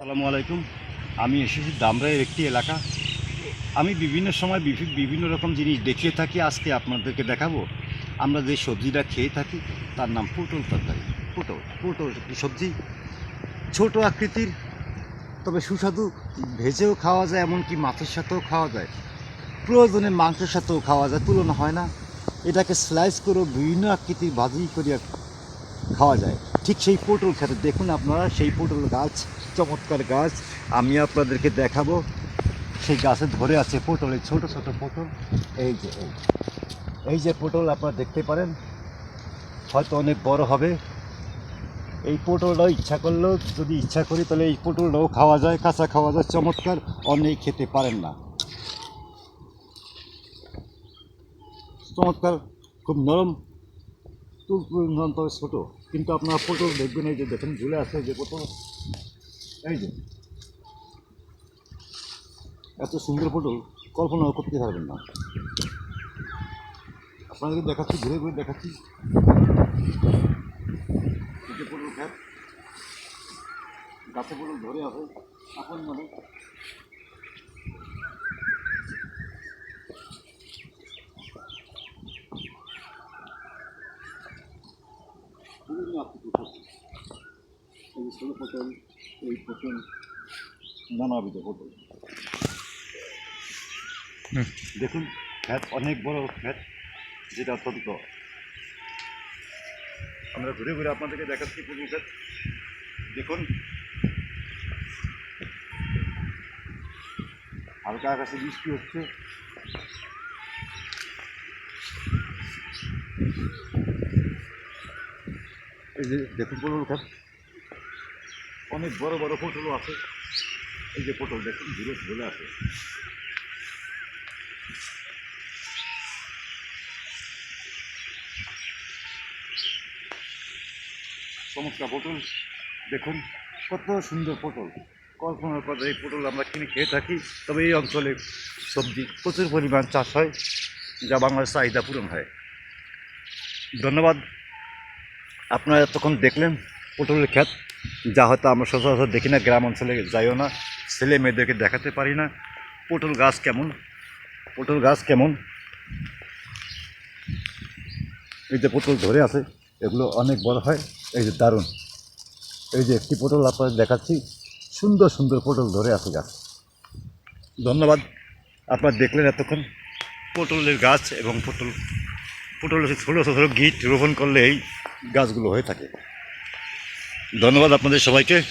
আসসালামু আলাইকুম। আমি এসেছি দামরাইয়ের একটি এলাকা। আমি বিভিন্ন সময় বিভি- বিভিন্ন রকম জিনিস দেখিয়ে থাকি, আজকে আপনাদেরকে দেখাবো। আমরা যে সবজিটা খেয়ে থাকি, তার নাম পটল তরকারি। পটল পটল একটি সবজি। ছোট আকৃতির, তবে সুস্বাদু। ভেজেও খাওয়া যায়, এমনকি মাছের সাথেও খাওয়া যায়। প্রয়োজনে মাংসের সাথেও খাওয়া যায়, তুলনা হয় না। এটাকে স্লাইস করে বিভিন্ন আকৃতির ভাজি করিয়া খাওয়া যায়। ঠিক সেই পটল খেতে দেখুন আপনারা, সেই পটল গাছ, চমৎকার গাছ। আমি আপনাদেরকে দেখাবো। সেই গাছে ধরে আছে পটলের ছোটো ছোটো পটল এই যে, এই এই যে পটল আপনারা দেখতে পারেন, হয়তো অনেক বড় হবে। এই পটলটাও ইচ্ছা করলেও, যদি ইচ্ছা করি, তাহলে এই পটলটাও খাওয়া যায়, কাঁচা খাওয়া যায়, চমৎকার। অনেক খেতে পারেন না। চমৎকার, খুব নরম, তবে ছোটো। কিন্তু আপনারা পটল দেখবেন, এই যে দেখেন, ঝুলে আছে যে পটল এই যে। এত সুন্দর পটল কল্পনাও করতে পারবেন না। আপনাদেরকে দেখাচ্ছি, ঘুরে ঘুরে দেখাচ্ছি। এই যে পটল খ্যাত গাছে পটল ধরে আছে, আপন মানে। পটল এই ছোটো পটল এই দেখুন, খ্যাত, অনেক বড় খ্যাত, যেটা অত্যন্ত। আমরা ঘুরে ঘুরে আপনাদেরকে দেখাচ্ছি পটল খ্যাত। দেখুন। হালকা আকাশে বৃষ্টি হচ্ছে। এই যে দেখুন পটল খ্যাত অনেক বড় বড় পটলও আছে। এই যে পটল দেখুন ঘুরে ঝুলে আছে। চমৎকার পটল দেখুন, কত সুন্দর পটল কল্পনার পর এই পটল আমরা কিনে খেয়ে থাকি, তবে এই অঞ্চলে সবজি প্রচুর পরিমাণ চাষ হয়, যা বাংলার চাহিদা পূরণ হয়। ধন্যবাদ। আপনারা এতক্ষণ দেখলেন পটলের ক্ষেত, যা হয়তো আমরা সচরাচর দেখি না, গ্রাম অঞ্চলে যাইও না, ছেলে মেয়েদেরকে দেখাতে পারি না। পটল গাছ কেমন? পটল গাছ কেমন? এই যে পটল ধরে আছে, এগুলো অনেক বড় হয়, এই যে দারুণ। এই যে একটি পটল আপনাদের দেখাচ্ছি, সুন্দর সুন্দর পটল ধরে আছে গাছ। ধন্যবাদ, আপনারা দেখলেন এতক্ষণ পটলের গাছ এবং পটল। পটলের ছোটো ছোটো গিট রোপণ করলে এই গাছগুলো হয়ে থাকে। ধন্যবাদ আপনাদের সবাইকে।